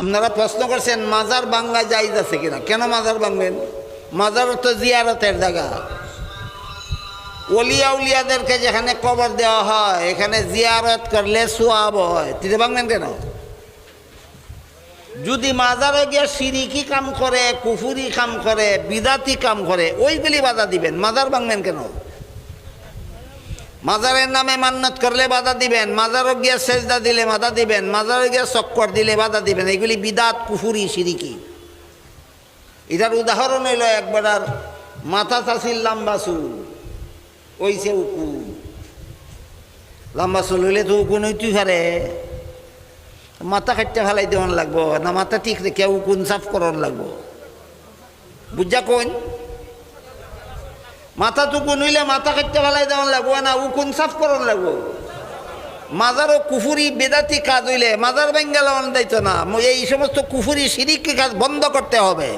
আপনারা প্রশ্ন করছেন, মাজার বাঙ্গা জায়জ আছে কিনা? কেন মাজার ভাঙবেন? মাজার তো জিয়ারতের জায়গা। অলিয়া উলিয়াদেরকে যেখানে কবর দেওয়া হয়, এখানে জিয়ারত করলে সোয়াব হয়। তিতে ভাঙবেন কেন? যদি মাজারে গিয়ে সিরিকি কাম করে, কুফুরি কাম করে, বিদাতি কাম করে ওইগুলি বাধা দিবেন। মাজার ভাঙবেন কেন? মাজারের নামে মান্নত করলে বাধা দিবেন, মাজারও গিয়া সেজদা দিলে বাধা দিবেন মাজারে গিয়ে চক্কর দিলে বাধা দিবেন। এগুলি বিদাত, কুফুরি, সিরিকি। এটার উদাহরণ হইল একবার আর মাথা চাষির লাম্বা চুল, ওইছে উকুন লম্বা চুল হইলে তো উকুন হইতেই পারে। মাথা কাটতে ফেলাই দেওয়ান লাগবো, না মাথা ঠিক রেখে উকুন সাফ করার লাগবো। বুঝা কোন মাথা টুকুন হইলে মাথা কাটতে ফেলাই দেওয়ান লাগবো, না উকুন সাফ করন লাগবো। মাজারও কুফুরি বেদাতি কাজ হইলে, মাজার বেঙ্গাল দায়িত্ব না। এই সমস্ত কুফুরি, সিরিকি কাজ বন্ধ করতে হবে।